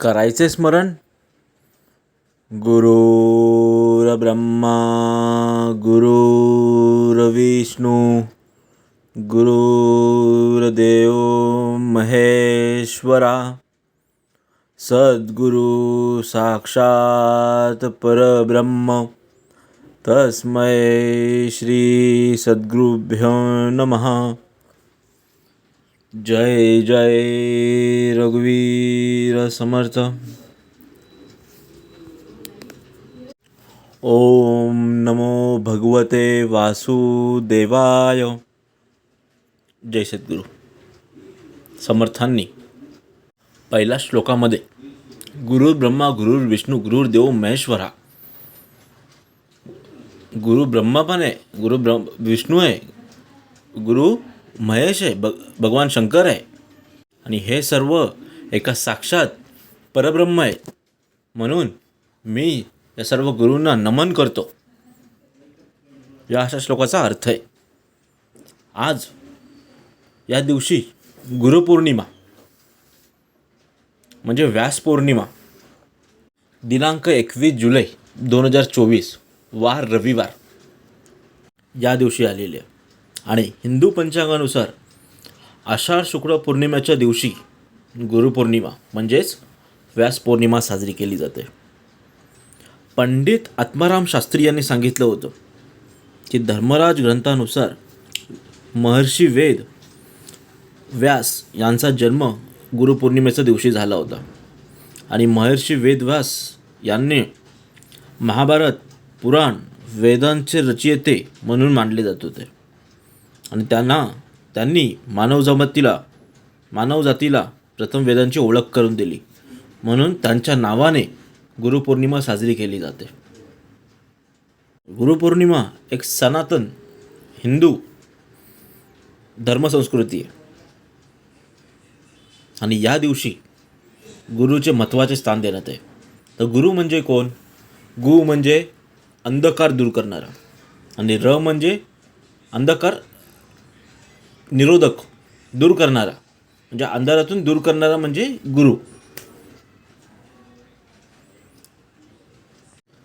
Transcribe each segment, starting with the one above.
करायचे स्मरण? गुरुर्ब्रह्मा गुरुर्विष्णू गुरुर्देव महेश्वरा सद्गुरु साक्षात परब्रह्म तस्मै श्री सद्गुरुभ्यो नमः। जय जय रघुवीर समर्थ ओम नमो भगवते वासुदेवाय जय सद्गुरू समर्थांनी पहिल्या श्लोकामध्ये गुरु ब्रह्मा गुरुर विष्णू गुरुर देव महेश्वरा गुरु ब्रह्मा पण आहे गुरु ब्रह्म विष्णू आहे गुरु महेश आहे भग भगवान शंकर आहे. आणि हे सर्व एका साक्षात परब्रह्म आहे. म्हणून मी या सर्व गुरूंना नमन करतो. या अशा श्लोकाचा अर्थ आहे. आज या दिवशी गुरुपौर्णिमा म्हणजे व्यास पौर्णिमा दिनांक एकवीस जुलै दोन हजार चोवीस वार रविवार या दिवशी आलेली आहे. आणि हिंदू पंचांगानुसार आषाढ शुक्ल पौर्णिमेच्या दिवशी गुरुपौर्णिमा म्हणजेच व्यास पौर्णिमा साजरी केली जाते. पंडित आत्माराम शास्त्री यांनी सांगितलं होतं की धर्मराज ग्रंथानुसार महर्षी वेद व्यास यांचा जन्म गुरुपौर्णिमेच्या दिवशी झाला होता. आणि महर्षी वेदव्यास यांनी महाभारत पुराण वेदांचे रचयिते म्हणून मानले जात होते. आणि त्यांना त्यांनी मानवजमतीला मानवजातीला प्रथम वेदांची ओळख करून दिली. म्हणून त्यांच्या नावाने गुरुपौर्णिमा साजरी केली जाते. गुरुपौर्णिमा एक सनातन हिंदू धर्मसंस्कृती आहे. आणि या दिवशी गुरुचे महत्त्वाचे स्थान देण्यात आहे. तर गुरु म्हणजे कोण? गु म्हणजे अंधकार दूर करणारा. आणि र म्हणजे अंधकार निरोधक दूर करणारा. म्हणजे अंधारातून दूर करणारा म्हणजे गुरु.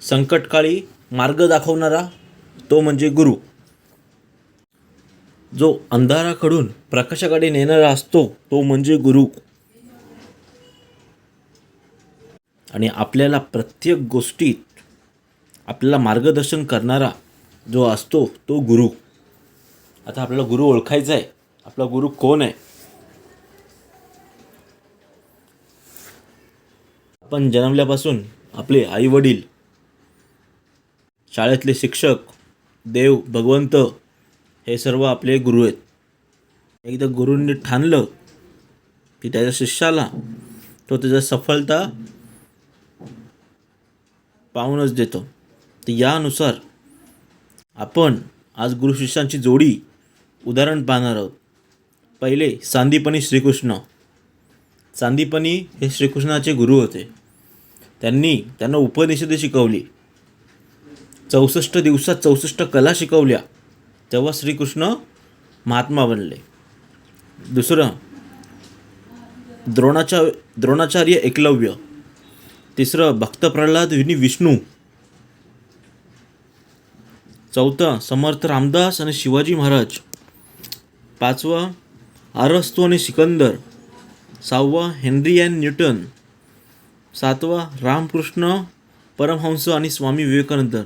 संकटकाळी मार्ग दाखवणारा तो म्हणजे गुरु. जो अंधाराकडून प्रकाशाकडे नेणारा असतो तो म्हणजे गुरु. आणि आपल्याला प्रत्येक गोष्टीत आपल्याला मार्गदर्शन करणारा जो असतो तो गुरु. आता आपल्याला गुरु ओळखायचा आहे. आपला गुरु कोण आहे? आपण जन्मल्यापासून आपले आई वडील शाळेतले शिक्षक देव भगवंत हे सर्व आपले गुरु आहेत. एकदा गुरूंनी ठाणलं की त्याच्या शिष्याला तो त्याचा सफलता पाहूनच देतो. तर यानुसार आपण आज गुरु शिष्यांची जोडी उदाहरण पाहणार आहोत. पहिले सांदीपनी श्रीकृष्ण. सांदीपनी हे श्रीकृष्णाचे गुरु होते. त्यांनी त्यांना उपनिषदे शिकवली. चौसष्ट दिवसात चौसष्ट कला शिकवल्या. तेव्हा श्रीकृष्ण महात्मा बनले. दुसरं द्रोणाचा द्रोणाचार्य एकलव्य. तिसरं भक्त प्रल्हाद विनी विष्णू. चौथं समर्थ रामदास आणि शिवाजी महाराज. पाचवा आरस्तू आणि सिकंदर. सहावा हेनरी अँड न्यूटन. सातवा रामकृष्ण परमहंस आणि स्वामी विवेकानंद.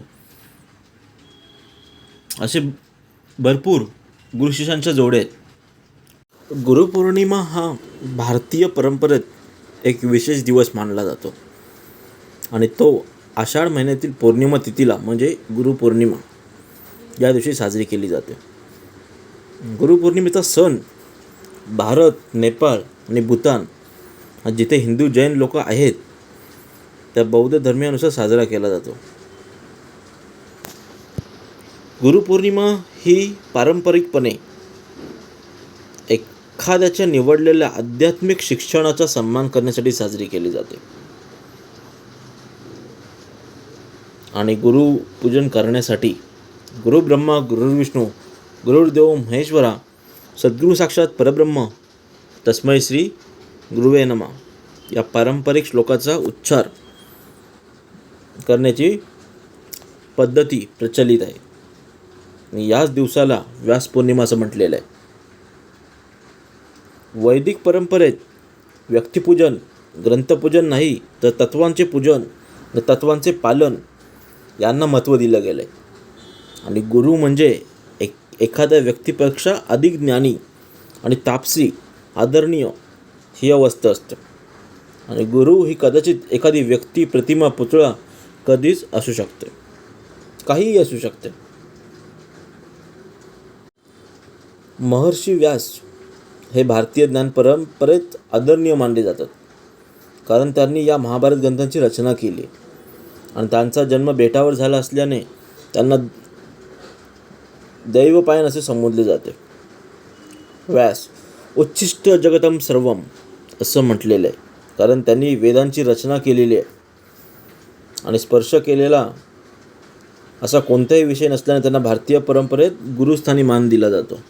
असे भरपूर गुरुशिष्यांच्या जोड्या आहेत. गुरुपौर्णिमा हा भारतीय परंपरेत एक विशेष दिवस मानला जातो. आणि तो आषाढ महिन्यातील पौर्णिमा तिथीला म्हणजे गुरुपौर्णिमा या दिवशी साजरी केली जाते. गुरुपौर्णिमेचा सण भारत नेपाळ आणि भूतान जिथे हिंदू जैन लोक आहेत त्या बौद्ध धर्मियानुसार साजरा केला जातो. गुरुपौर्णिमा ही पारंपरिकपणे एखाद्याच्या निवडलेल्या आध्यात्मिक शिक्षणाचा सन्मान करण्यासाठी साजरी केली जाते. आणि गुरुपूजन करण्यासाठी गुरुब्रह्मा गुरुविष्णू गुरुर्देव महेश्वरा सद्गुरू साक्षात परब्रह्म तस्मै श्री गुरुवे नमा. या पारंपरिक श्लोकाचा उच्चार करण्याची पद्धती प्रचलित आहे. आणि याच दिवसाला व्यास पौर्णिमा असं म्हटलेलं आहे. वैदिक परंपरेत व्यक्तिपूजन ग्रंथपूजन नाही तर तत्वांचे पूजन व तत्वांचे पालन यांना महत्त्व दिलं गेलं आहे आणि गुरु म्हणजे एखाद्या व्यक्तीपेक्षा अधिक ज्ञानी आणि तापसी आदरणीय ही अवस्था असते. आणि गुरु ही कदाचित एखादी व्यक्ती प्रतिमा पुतळा कधीच असू शकते. काहीही असू शकते. महर्षी व्यास हे भारतीय ज्ञान परंपरेत आदरणीय मानले जातात. कारण त्यांनी या महाभारत ग्रंथांची रचना केली. आणि त्यांचा जन्म बेटावर झाला असल्याने त्यांना दैवपायन असे संबोधले जाते. व्यास उच्छिष्ट जगतम सर्वम असं म्हटलेलं आहे. कारण त्यांनी वेदांची रचना केलेली आहे. आणि स्पर्श केलेला असा कोणताही विषय नसल्याने त्यांना भारतीय परंपरेत गुरुस्थानी मान दिला जातो.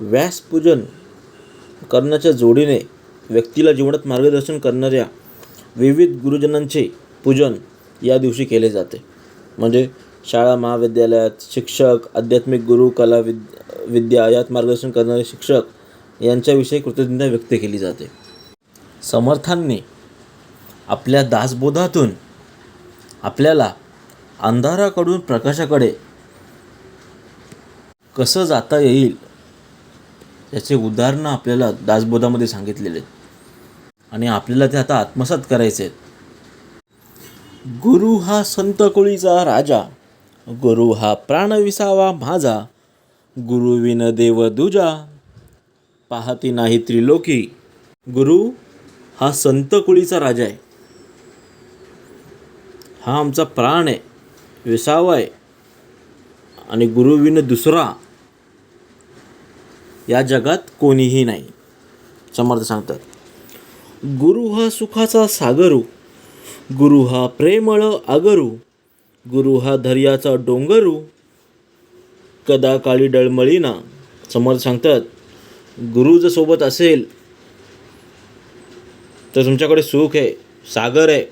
व्यासपूजन करण्याच्या जोडीने व्यक्तीला जीवनात मार्गदर्शन करणाऱ्या विविध गुरुजनांचे पूजन या दिवशी केले जाते. म्हणजे शाळा महाविद्यालयात शिक्षक आध्यात्मिक गुरु कला विद विद्या यात मार्गदर्शन करणारे शिक्षक यांच्याविषयी कृतज्ञता व्यक्त केली जाते. समर्थांनी आपल्या दासबोधातून आपल्याला अंधाराकडून प्रकाशाकडे कसं जाता येईल याचे उदाहरणं आपल्याला दासबोधामध्ये सांगितलेले आहेत. आणि आपल्याला ते आता आत्मसात करायचे आहेत. गुरु हा संत कुळीचा राजा. गुरु हा प्राण विसावा माझा. गुरु विन देव दुजा. पाहती नाही त्रिलोकी. गुरु हा संत कुळीचा राजा आहे. हा आमचा प्राण आहे. विसावा आहे. आणि गुरुविन दुसरा. या जगात कोणीही नाही. समर्थ सांगतात. गुरु हा सुखाचा सागरू. गुरु हा प्रेमळ आगरू. गुरु हा धैर्याचा डोंगरू कदा काळी डळमळीना. समर्थ सांगतात गुरु जर सोबत असेल तर तुमच्याकडे सुख आहे सागर आहे.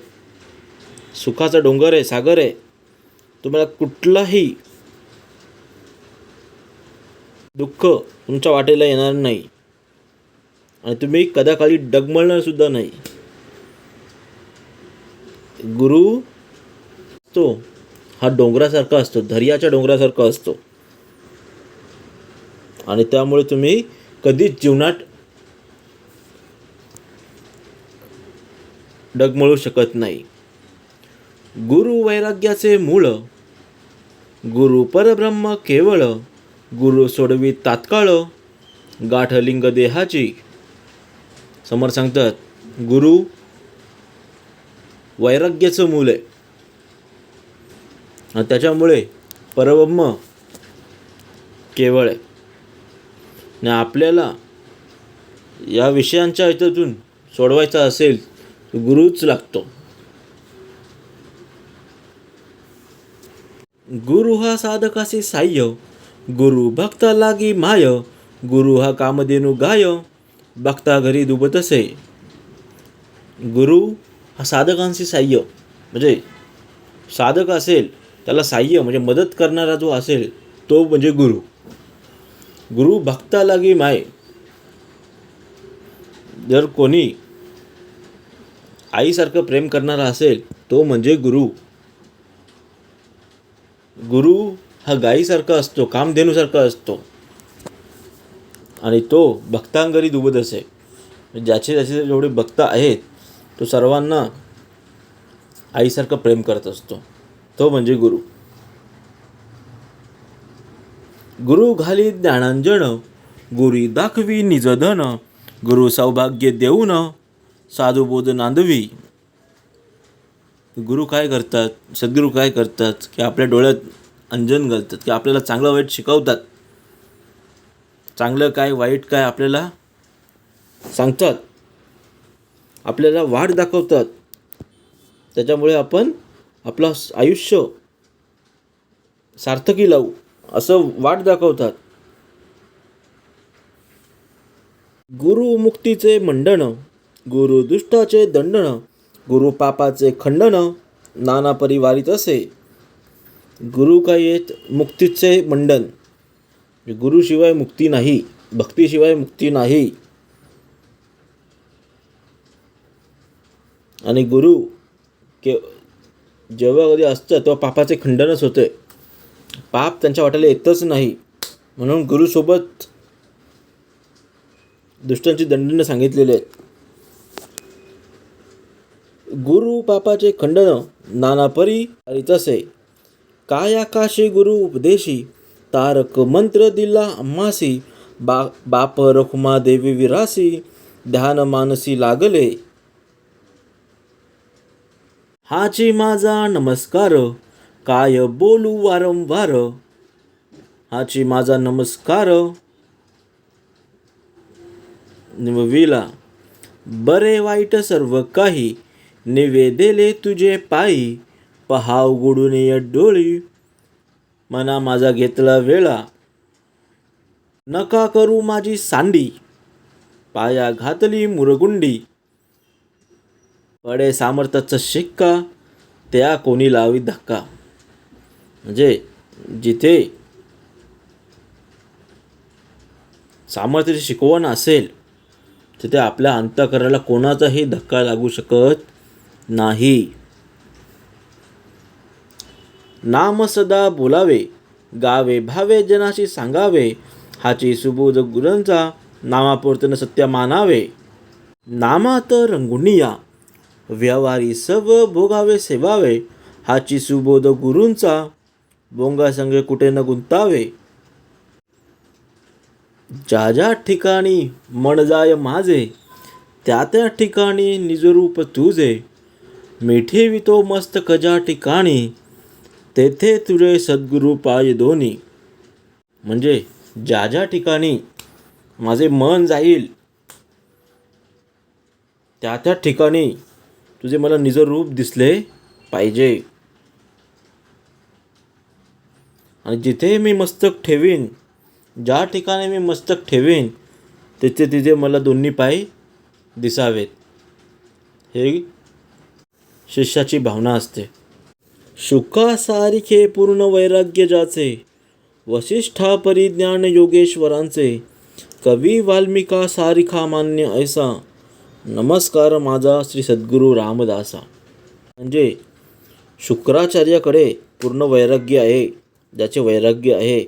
सुखाचा डोंगर आहे सागर आहे. तुम्हाला कुठलाही दुःख तुमच्या वाटेला येणार नाही. आणि तुम्ही कदाकाळी डगमळणार सुद्धा नाही. गुरु तो हा डोंगरासारखा असतो धैर्याच्या डोंगरासारखा असतो. आणि त्यामुळे तुम्ही कधीच जीवनात डगमळू शकत नाही. गुरु वैराग्याचे मूळ गुरु परब्रह्म केवळ गुरु सोडवी तात्काळ गाठलिंग देहाची. समोर सांगतात गुरु वैराग्याचं मूल आहे. त्याच्यामुळे परब्रह्म केवळ आहे. आणि आपल्याला या विषयांच्या ह्याच्यातून सोडवायचा असेल तर गुरुच लागतो. गुरु हा साधकाचे साह्य गुरु भक्ता लागी माय गुरु हा कामधेनू गाय भक्ता घरी दुबतसे. गुरु हा साधकांचे साह्य म्हणजे साधक असेल त्याला साह्य म्हणजे मदत करणारा जो असेल तो म्हणजे गुरु. गुरु भक्ता लागी माय. जर कोणी आईसारखं प्रेम करणारा असेल तो म्हणजे गुरु. गुरु हा गाईसारखा असतो कामधेनूसारखा असतो. आणि तो भक्तांगरी दुबत असे. ज्याचे ज्याचे जेवढे भक्त आहेत तो सर्वांना आईसारखं प्रेम करत असतो. तो म्हणजे गुरु. गुरु घाली ज्ञानांजन गुरी दाखवी निजधन गुरु सौभाग्य देऊन साधुबोध नांदवी. गुरु काय करतात? सद्गुरू काय करतात? की आपल्या डोळ्यात अंजन घालतात की आपल्याला चांगलं वाईट शिकवतात. चांगलं काय वाईट काय आपल्याला सांगतात. आपल्याला वाट दाखवतात. त्याच्यामुळे आपण आपलं आयुष्य सार्थकी लावू असं वाट दाखवतात. गुरुमुक्तीचे मंडण गुरु दुष्टाचे दंडन गुरु पापाचे खंडन नाना परिवारित असे. गुरु काय येत मुक्तीचे मंडन गुरुशिवाय मुक्ती नाही भक्तीशिवाय मुक्ती नाही. आणि गुरु के जेव्हा कधी असतं तेव्हा पापाचे खंडनच होते. पाप त्यांच्या वाट्याला येतच नाही. म्हणून गुरुसोबत दुष्टांची दंडनं सांगितलेले आहेत. गुरु पापाचे खंडन नाना परी तसे काय आकाशे गुरु उपदेशी तारक मंत्र दिला अम्मासी. बा बाप रखुमा देवी विरासी. ध्यान मानसी लागले. हाची माझा नमस्कार काय बोलू वारंवार? हाची माझा नमस्कार. निवविला बरे वाईट सर्व काही निवेदेले तुझे पायी पहाव गुडून डोळी. मना माझा घेतला वेळा नका करू माझी सांडी. पाया घातली मुरगुंडी पडे सामर्थ्याचा शिक्का त्या कोणी लावी धक्का. म्हणजे जिथे सामर्थ्याची शिकवण असेल तिथे आपल्या अंतकराला कोणाचाही धक्का लागू शकत नाही. नाम सदा बोलावे गावे भावे जनाशी सांगावे हाची सुबोध गुरांचा नामापुरतन सत्य मानावे. नामात रंगुनिया व्यवहारी सर्व भोगावे सेवावे हाची सुबोध गुरूंचा बोंगा संगे कुठे न गुंतावे. ज्या ज्या ठिकाणी मन जाय माझे त्या त्या ठिकाणी निजरूप तुझे. मिठी वितो मस्त कजा ठिकाणी तेथे तुझे सद्गुरू पाय दोन्ही म्हणजे ज्या ज्या ठिकाणी माझे मन जाईल त्या त्या ठिकाणी तुझे मला निजरूप दिसले पाहिजे. आणि जिथे मी मस्तक ठेवीन ज्या ठिकाणी मी मस्तक ठेवीन तिथे तिथे मला दोन्ही पाय दिसावेत. हे शिष्याची भावना असते. शुकासारिखे पूर्ण वैराग्य ज्याचे वसिष्ठा परिज्ञान योगेश्वरांचे कवी वाल्मिका सारिखा मान्य ऐसा नमस्कार माझा श्री सद्गुरू रामदासा. म्हणजे शुक्राचार्याकडे पूर्ण वैराग्य आहे ज्याचे वैराग्य आहे.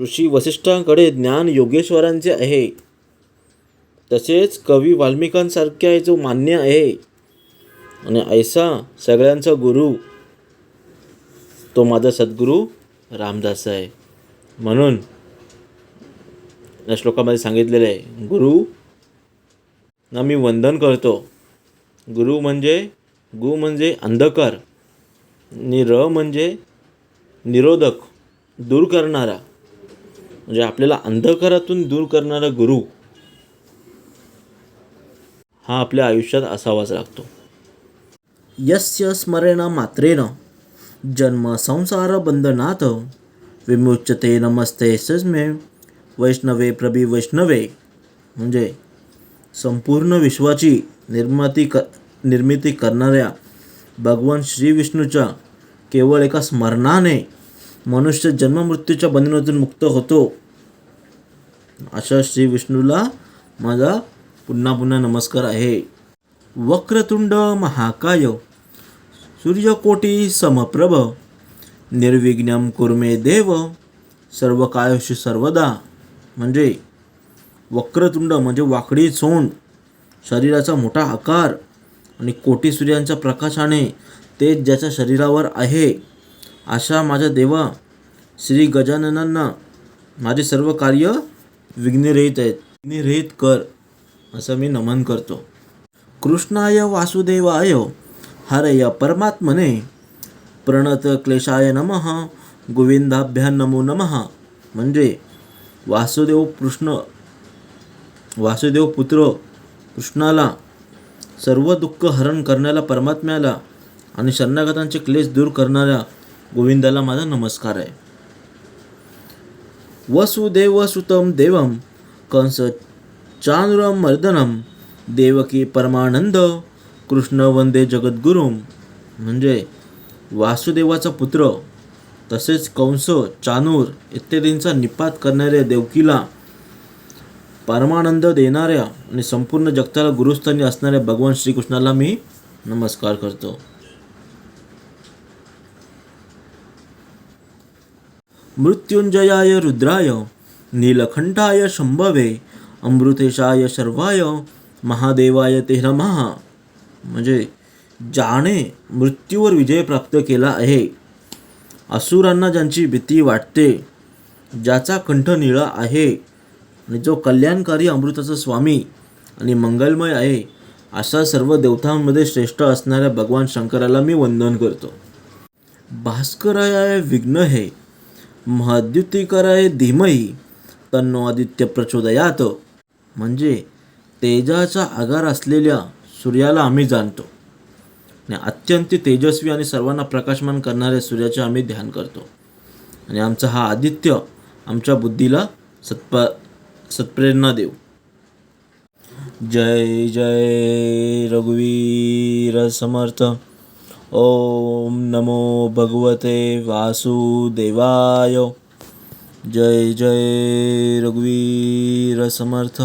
ऋषी वसिष्ठांकडे ज्ञान योगेश्वरांचे आहे. तसेच कवी वाल्मिकांसारख्या जो मान्य आहे आणि ऐसा सगळ्यांचा गुरु तो माझा सद्गुरू रामदास आहे. म्हणून या श्लोकामध्ये सांगितलेलं आहे गुरु ना मी वंदन करतो. गुरु म्हणजे गु म्हणजे अंधकार नि र म्हणजे निरोधक दूर करणारा. म्हणजे आपल्याला अंधकारातून दूर करणारा गुरु हा आपल्या आयुष्यात असावाच लागतो. यस्य स्मरेण मात्रेन जन्म संसार बंधनाथ विमुच्यते नमस्ते सस्मे वैष्णवे प्रभी वैष्णवे. म्हणजे संपूर्ण विश्वाची निर्माती क निर्मिती करणाऱ्या भगवान श्रीविष्णूच्या केवळ एका स्मरणाने मनुष्य जन्ममृत्यूच्या बंधनातून मुक्त होतो. अशा श्री विष्णूला माझा पुन्हा पुन्हा नमस्कार आहे. वक्रतुंड महाकाय सूर्यकोटी समप्रभ निर्विघ्नम कुर्मे देव सर्व कायशी सर्वदा. म्हणजे वक्रतुंड म्हणजे वाकडी चोंड शरीराचा मोठा आकार आणि कोटी सूर्यांच्या प्रकाशाने तेज ज्याच्या शरीरावर आहे अशा माझ्या देवा श्री गजाननांना माझे सर्व कार्य विघ्नरहित आहेत. विघ्नरहित कर असं मी नमन करतो. कृष्णाय वासुदेवाय हरय परमात्मने प्रणत क्लेशाय नमः गोविंदाभ्या नमो नमः. म्हणजे वासुदेव कृष्ण वासुदेव पुत्र कृष्णाला सर्व दुःख हरण करण्याला परमात्म्याला आणि शरणागतांचे क्लेश दूर करणाऱ्या गोविंदाला माझा नमस्कार आहे. वसुदेव सुतम देवम कंस चानुरम मर्दनम देवकी परमानंद कृष्ण वंदे जगद्गुरुम. म्हणजे वासुदेवाचा पुत्र तसेच कंस चानूर इत्यादींचा निपात करणाऱ्या देवकीला परमानंद देणाऱ्या आणि संपूर्ण जगताला गुरुस्थानी असणाऱ्या भगवान श्रीकृष्णाला मी नमस्कार करतो. मृत्युंजयाय रुद्राय नीलखंठाय शंभवे अमृतेशाय शर्वाय महादेवाय ते नमः. म्हणजे ज्याने मृत्यूवर विजय प्राप्त केला आहे. असुरांना ज्यांची भीती वाटते ज्याचा कंठ निळा आहे आणि जो कल्याणकारी अमृताचा स्वामी आणि मंगलमय आहे अशा सर्व देवतांमध्ये श्रेष्ठ असणाऱ्या भगवान शंकराला मी वंदन करतो. भास्कराय विघ्न हे महद्युतिकराय धीमही तन्नो आदित्य प्रचोदयात. म्हणजे तेजाचा आगार असलेल्या सूर्याला आम्ही जाणतो. आणि अत्यंत तेजस्वी आणि सर्वांना प्रकाशमान करणाऱ्या सूर्याचे आम्ही ध्यान करतो. आणि आमचा हा आदित्य आमच्या बुद्धीला सत्प सत्प्रेरणा देऊ. जय जय रघुवीर समर्थ. ओम नमो भगवते वासुदेवाय. जय जय रघुवीर समर्थ.